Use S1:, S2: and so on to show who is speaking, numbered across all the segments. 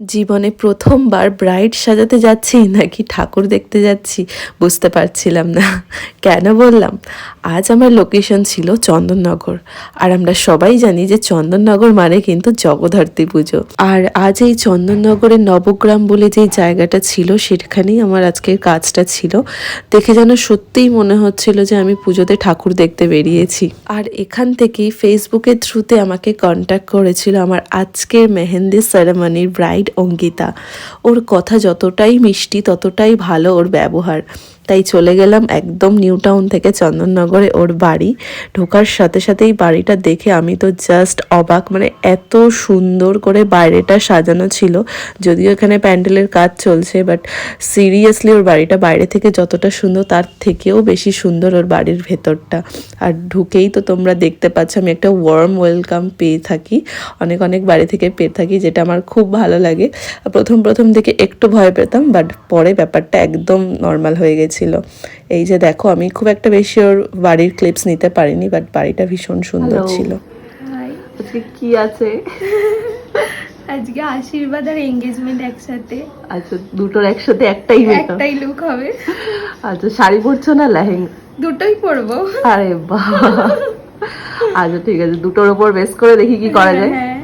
S1: জীবনে প্রথমবার ব্রাইড সাজাতে যাচ্ছি নাকি ঠাকুর দেখতে যাচ্ছি? বুঝতে পারছিলাম না। কেন বললাম? আজ আমার লোকেশন ছিল চন্দননগর। আর আমরা সবাই জানি যে চন্দননগর মানে কিন্তু জগদ্ধাত্রী পুজো। আর আজ এই চন্দননগরের নবগ্রাম বলে যে জায়গাটা ছিল, সেখানেই আমার আজকের কাজটা ছিল। দেখে যেন সত্যিই মনে হচ্ছিল যে আমি পুজোতে ঠাকুর দেখতে বেরিয়েছি। আর এখান থেকেই ফেসবুকের থ্রুতে আমাকে কন্ট্যাক্ট করেছিল আমার আজকের মেহেন্দি সেরেমনির ব্রাইড অঙ্কিতা। ওর কথা যতটাই মিষ্টি, ততটাই ভালো ওর ব্যবহার। তাই চলে গেলাম একদম নিউ টাউন থেকে চন্দননগরে ওর বাড়ি। ঢোকার সাথে সাথেই বাড়িটা দেখে আমি তো জাস্ট অবাক মানে এত সুন্দর করে বাইরেটা সাজানো ছিল। যদিও এখানে প্যান্ডেলের কাজ চলছে বাট সিরিয়াসলি ওর বাড়িটা বাইরে থেকে যতটা সুন্দর, তার থেকেও বেশি সুন্দর ওর বাড়ির ভেতরটা। আর ঢুকেই তো তোমরা দেখতে পাচ্ছ, আমি একটা ওয়ার্ম ওয়েলকাম পেয়ে থাকি। অনেক অনেক বাড়ি থেকে পেয়ে থাকি, যেটা আমার খুব ভালো লাগে। প্রথম প্রথম থেকে একটু ভয় পেতাম বাট পরে ব্যাপারটা একদম নর্মাল হয়ে গেছিল এই যে দেখো আমি খুব একটা বেশি ওর বাড়ির ক্লিপস নিতে পারিনি বাট বাড়িটা ভীষণ সুন্দর ছিল। আজকে কি আছে?
S2: আজকে আশীর্বাদ আর এঙ্গেজমেন্ট একসাথে।
S1: আচ্ছা দুটোর একসাথে একটাই
S2: একটাই লুক হবে।
S1: আচ্ছা শাড়ি পরছো না লেহেঙ্গা?
S2: দুটোই পরবো।
S1: আরে বাহ। আচ্ছা ঠিক আছে দুটোর উপর বেস করে দেখি কি করা যায়।
S2: হ্যাঁ।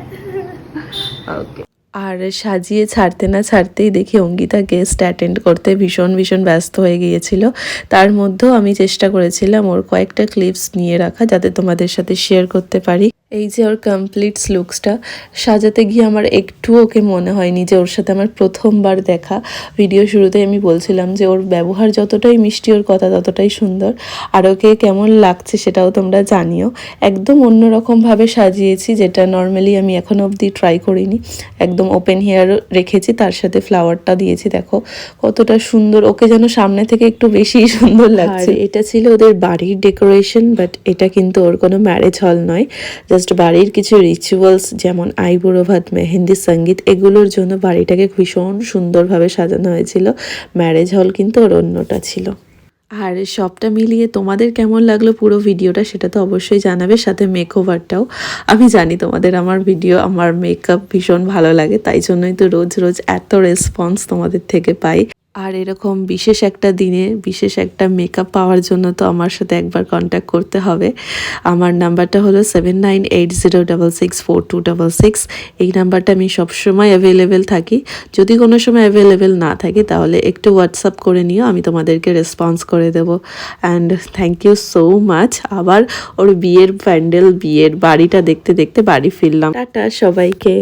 S1: ওকে আর সাজিয়ে ছাড়তে না ছাড়তেই দেখি অঙ্গিতা গেস্ট অ্যাটেন্ড করতে ভীষণ ভীষণ ব্যস্ত হয়ে গিয়েছিল। তার মধ্যেও আমি চেষ্টা করেছিলাম ওর কয়েকটা ক্লিপস নিয়ে রাখা যাতে তোমাদের সাথে শেয়ার করতে পারি। এই যে ওর কমপ্লিট লুকসটা সাজাতে গিয়ে আমার একটু ওকে মনে হয়নি যে ওর সাথে আমার প্রথমবার দেখা। ভিডিও শুরুতে আমি বলছিলাম যে ওর ব্যবহার যতটাই মিষ্টি, ওর কথা ততটাই সুন্দর, আর ওকে কেমন লাগছে সেটাও তোমরা জানিও। একদম অন্যরকমভাবে সাজিয়েছি, যেটা নর্মালি আমি এখনও অবধি ট্রাই করিনি। একদম ওপেন হেয়ার রেখেছি তার সাথে ফ্লাওয়ারটা দিয়েছি দেখো কতটা সুন্দর। ওকে যেন সামনে থেকে একটু বেশি সুন্দর লাগছে। এটা ছিল ওদের বাড়ির ডেকোরেশন বাট এটা কিন্তু ওর কোনো ম্যারেজ হল নয়। জাস্ট বাড়ির কিছু রিচুয়ালস যেমন আইবুড়ো ভাত মেহেন্দি সংগীত এগুলোর জন্য বাড়িটাকে ভীষণ সুন্দরভাবে সাজানো হয়েছিল। ম্যারেজ হল কিন্তু ওর অন্যটা ছিল। আর সবটা মিলিয়ে তোমাদের কেমন লাগল পুরো ভিডিওটা সেটা তো অবশ্যই জানাবে, সাথে মেকওভারটাও আমি জানি তোমাদের আমার ভিডিও আমার মেকআপ ভীষণ ভালো লাগে, তাই জন্যই তো রোজ রোজ এত রেসপন্স তোমাদের থেকে পাই। আর এরকম বিশেষ একটা দিনে বিশেষ একটা মেকআপ পাওয়ার জন্য তো আমার সাথে একবার কন্ট্যাক্ট করতে হবে। আমার নাম্বারটা হলো seven nine eight zero double six four two double six এই নাম্বারটা আমি সবসময় অ্যাভেলেবেল থাকি। যদি কোনো সময় অ্যাভেলেবেল না থাকি, তাহলে একটু হোয়াটসঅ্যাপ করে নিও, আমি তোমাদেরকে রেসপন্স করে দেব। And thank you so much আবার ওর বিয়ের প্যান্ডেল বিয়ের বাড়িটা দেখতে দেখতে বাড়ি ফিরলাম। টাটা সবাইকে।